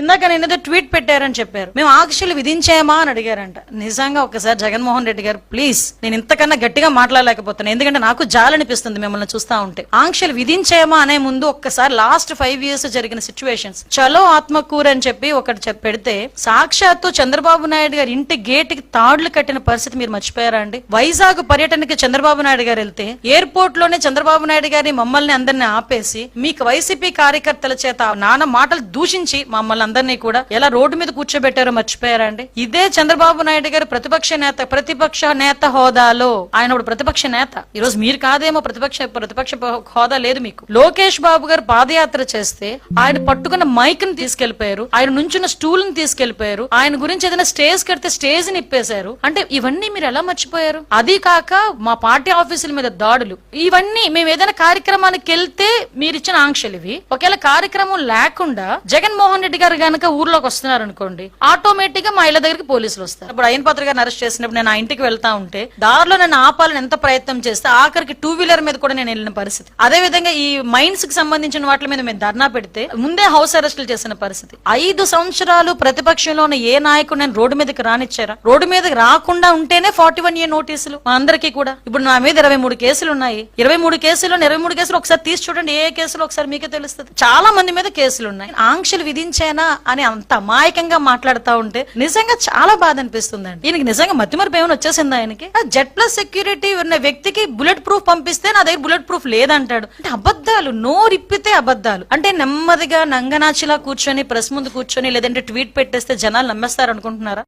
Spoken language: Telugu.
ఇందాక నేను ఏదో ట్వీట్ పెట్టారని చెప్పారు. మేము ఆంక్షలు విధించామా అని అడిగారంట. నిజంగా ఒకసారి జగన్మోహన్ రెడ్డి గారు ప్లీజ్ నేను ఇంతకన్నా గట్టిగా మాట్లాడలేకపోతున్నాను ఎందుకంటే నాకు జాలనిపిస్తుంది మిమ్మల్ని చూస్తా ఉంటే. ఆంక్షలు విధించామా అనే ముందు ఒక్కసారి లాస్ట్ ఫైవ్ ఇయర్స్ జరిగిన సిచ్యువేషన్స్ చలో ఆత్మకూరు అని చెప్పి ఒకటి పెడితే సాక్షాత్తు చంద్రబాబు నాయుడు గారి ఇంటి గేట్కి తాళ్ళు కట్టిన పరిస్థితి మీరు మర్చిపోయారా అండి? వైజాగ్ పర్యటనకి చంద్రబాబు నాయుడు గారు వెళ్తే ఎయిర్పోర్ట్లోనే చంద్రబాబు నాయుడు గారి మమ్మల్ని అందరిని ఆపేసి మీకు వైసీపీ కార్యకర్తల చేత నాన్న మాటలు దూషించి మమ్మల్ని అందరినీ కూడా ఎలా రోడ్డు మీద కూర్చోబెట్టారో మర్చిపోయారండి ఇదే చంద్రబాబు నాయుడు గారు ప్రతిపక్ష నేత ప్రతిపక్ష నేత హోదాలో ఆయన ఇప్పుడు ప్రతిపక్ష నేత. ఈ రోజు మీరు కాదేమో ప్రతిపక్ష ప్రతిపక్ష హోదా లేదు మీకు. లోకేష్ బాబు గారు పాదయాత్ర చేస్తే ఆయన పట్టుకున్న మైక్ని తీసుకెళ్ళిపోయారు ఆయన నుంచున్న స్టూల్ని తీసుకెళ్ళిపోయారు ఆయన గురించి ఏదైనా స్టేజ్ కడితే స్టేజ్ని ఇప్పేశారు. అంటే ఇవన్నీ మీరు ఎలా మర్చిపోయారు? అది కాక మా పార్టీ ఆఫీసుల మీద దాడులు. ఇవన్నీ మేము ఏదైనా కార్యక్రమానికి వెళ్తే మీరు ఇచ్చిన ఆంక్షలు ఇవి. ఒకవేళ కార్యక్రమం లేకుండా జగన్మోహన్ రెడ్డి గారు గనక ఊర్లోకి వస్తున్నారు అనుకోండి ఆటోమేటిక్గా మా ఇళ్ళ దగ్గరికి పోలీసులు వస్తారు. ఇప్పుడు అయ్యన్ పాత్ర గారిని అరెస్ట్ చేసినప్పుడు నేను ఆ ఇంటికి వెళ్తా ఉంటే దారిలో నేను ఆపాలని ఎంత ప్రయత్నం చేస్తే ఆఖరికి టూ వీలర్ మీద కూడా నేను వెళ్ళిన పరిస్థితి. అదే విధంగా ఈ మైన్స్కి సంబంధించిన వాటి మీద మేము ధర్నా పెడితే ముందే హౌస్ అరెస్టులు చేసిన పరిస్థితి. ఐదు సంవత్సరాలు ప్రతిపక్షంలో ఉన్న ఏ నాయకుడు నేను రోడ్డు మీదకి రానిచ్చారా? రోడ్డు మీదకి రాకుండా ఉంటేనే ఫార్టీ వన్ ఏ నోటీసులు మా అందరికీ కూడా. ఇప్పుడు నా మీద ఇరవై మూడు కేసులు ఉన్నాయి. ఇరవై మూడు కేసులు ఇరవై మూడు కేసులు ఒకసారి తీసి చూడండి ఏ కేసులు ఒకసారి మీకే తెలుస్తుంది. చాలా మంది మీద కేసులు ఉన్నాయి. ఆంక్షలు విధించాయన అని అంత అమాయకంగా మాట్లాడుతా ఉంటే నిజంగా చాలా బాధ అనిపిస్తుందండి. ఈయనకి నిజంగా మతిమరపు ఏమైనా వచ్చేసింది ఆయనకి? జెడ్ ప్లస్ సెక్యూరిటీ ఉన్న వ్యక్తికి బుల్లెట్ ప్రూఫ్ పంపిస్తే నా దగ్గర బుల్లెట్ ప్రూఫ్ లేదంటాడు. అంటే అబద్ధాలు నోరిప్పితే అబద్ధాలు. అంటే నెమ్మదిగా నంగనాచిలా కూర్చొని ప్రెస్ ముందు కూర్చొని లేదంటే ట్వీట్ పెట్టేస్తే జనాలు నమ్మేస్తారు అనుకుంటున్నారా